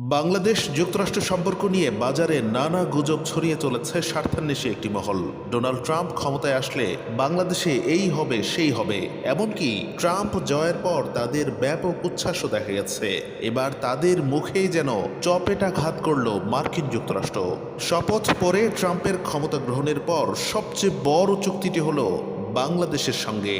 বাংলাদেশ যুক্তরাষ্ট্র সম্পর্ক নিয়ে বাজারে নানা গুজব ছড়িয়ে চলেছে স্বার্থান্বেষী একটি মহল। ডোনাল্ড ট্রাম্প ক্ষমতায় আসলে বাংলাদেশে এই হবে, সেই হবে। এমনকি ট্রাম্প জয়ের পর তাদের ব্যাপক উচ্ছ্বাসও দেখা গেছে। এবার তাদের মুখেই যেন চপেটা ঘাত করল মার্কিন যুক্তরাষ্ট্র। শপথ পরে ট্রাম্পের ক্ষমতা গ্রহণের পর সবচেয়ে বড় চুক্তিটি হল বাংলাদেশের সঙ্গে।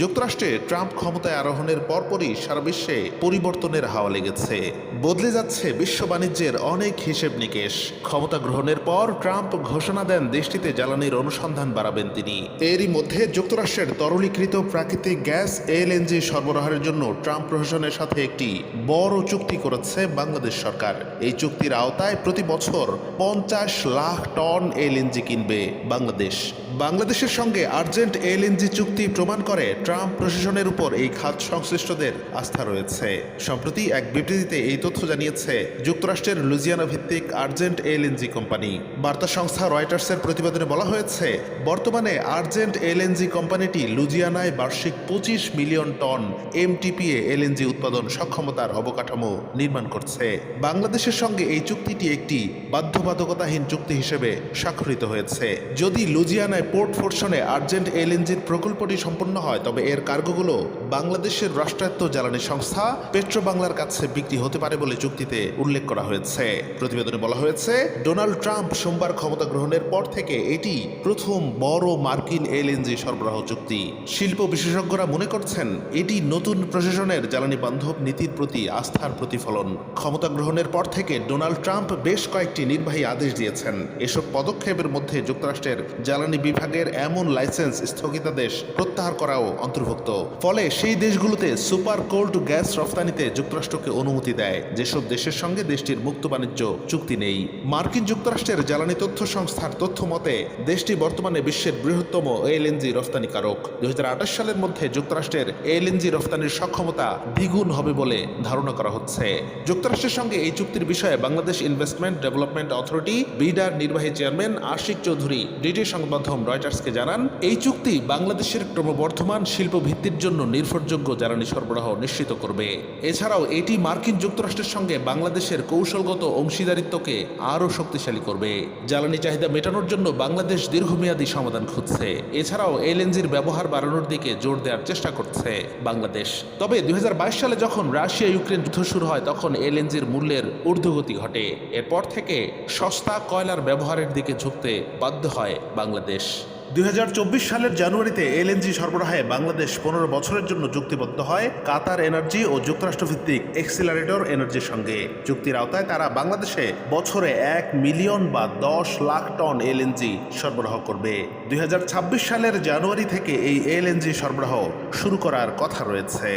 যুক্তরাষ্ট্রে ট্রাম্প ক্ষমতায় আরোহণের পরপরই সারা বিশ্বে পরিবর্তনের হাওয়া লেগেছে। বদলে যাচ্ছে বিশ্ব বাণিজ্যের অনেক হিসেব নিকেশ। ক্ষমতা গ্রহণের পর ট্রাম্প ঘোষণা দেন দেশটিতে জ্বালানির অনুসন্ধান বাড়াবেন তিনি। এরই মধ্যে যুক্তরাষ্ট্রের তরলীকৃত প্রাকৃতিক গ্যাস এলএনজি সরবরাহের জন্য ট্রাম্প প্রশাসনের সাথে একটি বড় চুক্তি করেছে বাংলাদেশ সরকার। এই চুক্তির আওতায় প্রতি বছর পঞ্চাশ লাখ টন এলএনজি কিনবে বাংলাদেশ। বাংলাদেশের সঙ্গে আর্জেন্ট এলএনজি চুক্তি প্রমাণ করে ট্রাম্প প্রশাসনের উপর এই খাত সংশ্লিষ্টদের আস্থা রয়েছে। সম্প্রতি এক বিবৃতিতে এই তথ্য জানিয়েছে, যুক্তরাষ্ট্রের লুজিয়ানা ভিত্তিক আর্জেন্ট এলএনজি কোম্পানি। বার্তা সংস্থা রয়টার্সের প্রতিবেদনে বলা হয়েছে, বর্তমানে আর্জেন্ট এলএনজি কোম্পানিটি লুজিয়ানায় বার্ষিক পঁচিশ মিলিয়ন টন এমটিপিএ এলএনজি উৎপাদন সক্ষমতার অবকাঠামো নির্মাণ করছে। বাংলাদেশের সঙ্গে এই চুক্তিটি একটি বাধ্যবাধকতাহীন চুক্তি হিসেবে স্বাক্ষরিত হয়েছে। যদি লুজিয়ানায় পোর্ট ফোর্সনে আর্জেন্ট এলএনজির প্রকল্পটি সম্পন্ন হয় তবে এর কার্গোগুলো বাংলাদেশের রাষ্ট্রায়ত্ত জ্বালানি সংস্থা পেট্রো বাংলার কাছে বিক্রি হতে পারে বলে চুক্তিতে উল্লেখ করা হয়েছে। প্রতিবেদনে বলা হয়েছে, ডোনাল্ড ট্রাম্প সোমবার ক্ষমতা গ্রহণের পর থেকে এটি প্রথম বড় মার্কিন এলএনজি সরবরাহ চুক্তি। শিল্প বিশেষজ্ঞরা মনে করছেন, এটি নতুন প্রশাসনের জ্বালানি বান্ধব নীতির প্রতি আস্থার প্রতিফলন। ক্ষমতা গ্রহণের পর থেকে ডোনাল্ড ট্রাম্প বেশ কয়েকটি নির্বাহী আদেশ দিয়েছেন। এসব পদক্ষেপের মধ্যে যুক্তরাষ্ট্রের জ্বালানি বিভাগের এমন লাইসেন্স স্থগিতাদেশ প্রত্যাহার করাও অন্তর্ভুক্ত। ফলে সেই দেশগুলোতে সুপার কোল্ড গ্যাস রফতানিতে যুক্তরাষ্ট্রকে অনুমতি দেয়। যেসব দেশের সঙ্গে দেশটির মুক্ত বাণিজ্য চুক্তি নেই। মার্কিন যুক্তরাষ্ট্রের জ্বালানি তথ্য সংস্থার তথ্য মতে, দেশটি বর্তমানে বিশ্বের বৃহত্তম এলএনজি রফতানিকারক। দুই সালের মধ্যে যুক্তরাষ্ট্রের এলএনজি রফতানির সক্ষমতা দ্বিগুণ হবে বলে ধারণা করা হচ্ছে। যুক্তরাষ্ট্রের সঙ্গে এই চুক্তির বিষয়ে বাংলাদেশ ইনভেস্টমেন্ট ডেভেলপমেন্ট অথরিটি, বিডার নির্বাহী চেয়ারম্যান আশিক চৌধুরী ব্রিটিশ সংবাদ রয়টার্সকে জানান, এই চুক্তি বাংলাদেশের ক্রমবর্ধমান শিল্প ভিত্তির জন্য নির্ভরযোগ্য জ্বালানি সরবরাহ নিশ্চিত করবে। এছাড়াও এটি মার্কিন যুক্তরাষ্ট্রের সঙ্গে বাংলাদেশের কৌশলগত অংশীদারিত্বকে আরও শক্তিশালী করবে। জ্বালানি চাহিদা মেটানোর জন্য বাংলাদেশ দীর্ঘমেয়াদী সমাধান খুঁজছে। এছাড়াও এলএনজির ব্যবহার বাড়ানোর দিকে জোর দেওয়ার চেষ্টা করছে বাংলাদেশ। তবে দুই হাজার বাইশ সালে যখন রাশিয়া ইউক্রেন যুদ্ধ শুরু হয়, তখন এলএনজির মূল্যের ঊর্ধ্বগতি ঘটে। এরপর থেকে সস্তা কয়লার ব্যবহারের দিকে ঝুঁকতে বাধ্য হয় বাংলাদেশ। দুই হাজার চব্বিশ সালের জানুয়ারিতে এলএনজি সরবরাহে বাংলাদেশ পনেরো বছরের জন্য চুক্তিবদ্ধ হয় কাতার এনার্জি ও যুক্তরাষ্ট্র ভিত্তিক এক্সিলারেটর এনার্জির সঙ্গে। চুক্তির আওতায় তারা বাংলাদেশে বছরে এক মিলিয়ন বা দশ লাখ টন এলএনজি সরবরাহ করবে। দুই হাজার ছাব্বিশ সালের জানুয়ারি থেকে এই এলএনজি সরবরাহ শুরু করার কথা রয়েছে।